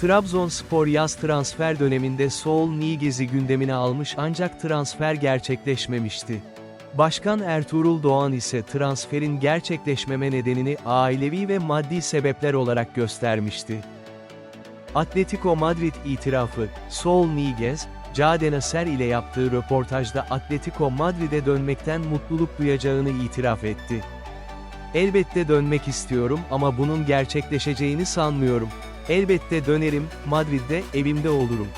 Trabzonspor yaz transfer döneminde Saul Niguez'i gündemine almış ancak transfer gerçekleşmemişti. Başkan Ertuğrul Doğan ise transferin gerçekleşmeme nedenini ailevi ve maddi sebepler olarak göstermişti. Atletico Madrid itirafı, Saul Niguez, Cade Nasser ile yaptığı röportajda Atletico Madrid'e dönmekten mutluluk duyacağını itiraf etti. Elbette dönmek istiyorum ama bunun gerçekleşeceğini sanmıyorum. Elbette dönerim, Madrid'de, evimde olurum.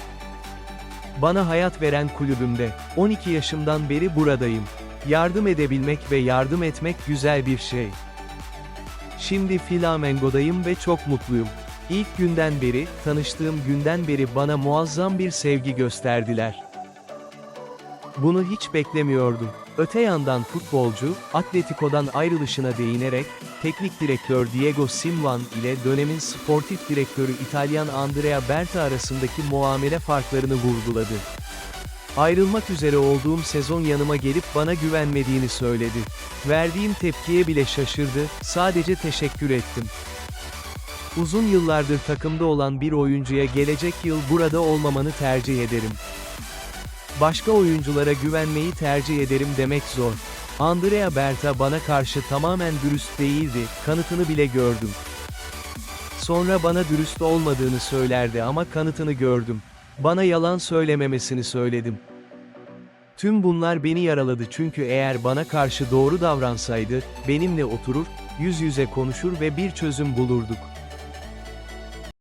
Bana hayat veren kulübümde, 12 yaşımdan beri buradayım. Yardım edebilmek ve yardım etmek güzel bir şey. Şimdi Flamengo'dayım ve çok mutluyum. İlk günden beri, tanıştığım günden beri bana muazzam bir sevgi gösterdiler. Bunu hiç beklemiyordum. Öte yandan futbolcu, Atletico'dan ayrılışına değinerek, teknik direktör Diego Simeone ile dönemin sportif direktörü İtalyan Andrea Berta arasındaki muamele farklarını vurguladı. Ayrılmak üzere olduğum sezon yanıma gelip bana güvenmediğini söyledi. Verdiğim tepkiye bile şaşırdı, sadece teşekkür ettim. Uzun yıllardır takımda olan bir oyuncuya gelecek yıl burada olmamanı tercih ederim. Başka oyunculara güvenmeyi tercih ederim demek zor. Andrea Berta bana karşı tamamen dürüst değildi, kanıtını bile gördüm. Sonra bana dürüst olmadığını söylerdi ama kanıtını gördüm. Bana yalan söylememesini söyledim. Tüm bunlar beni yaraladı çünkü eğer bana karşı doğru davransaydı, benimle oturur, yüz yüze konuşur ve bir çözüm bulurduk.